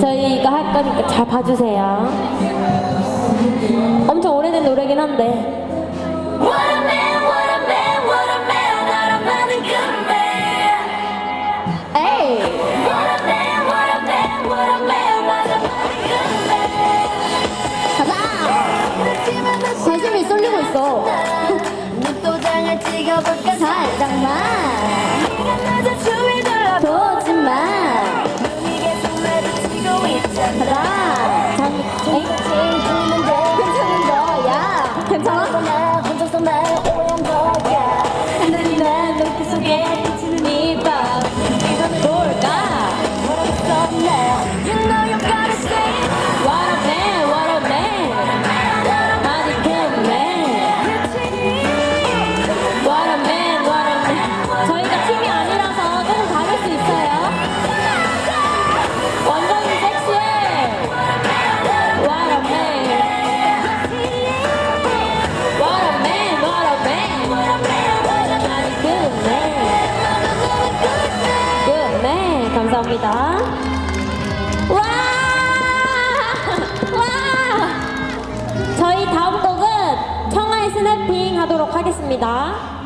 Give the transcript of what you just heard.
저희가 할 거니까 잘 봐주세요. 엄청 오래된 노래긴 한데. 관심이 쏠리고 있어. 눈도장을 살짝만. 괜찮아? 감사합니다. 와! 와! 저희 다음 곡은 청하의 스냅핑 하도록 하겠습니다.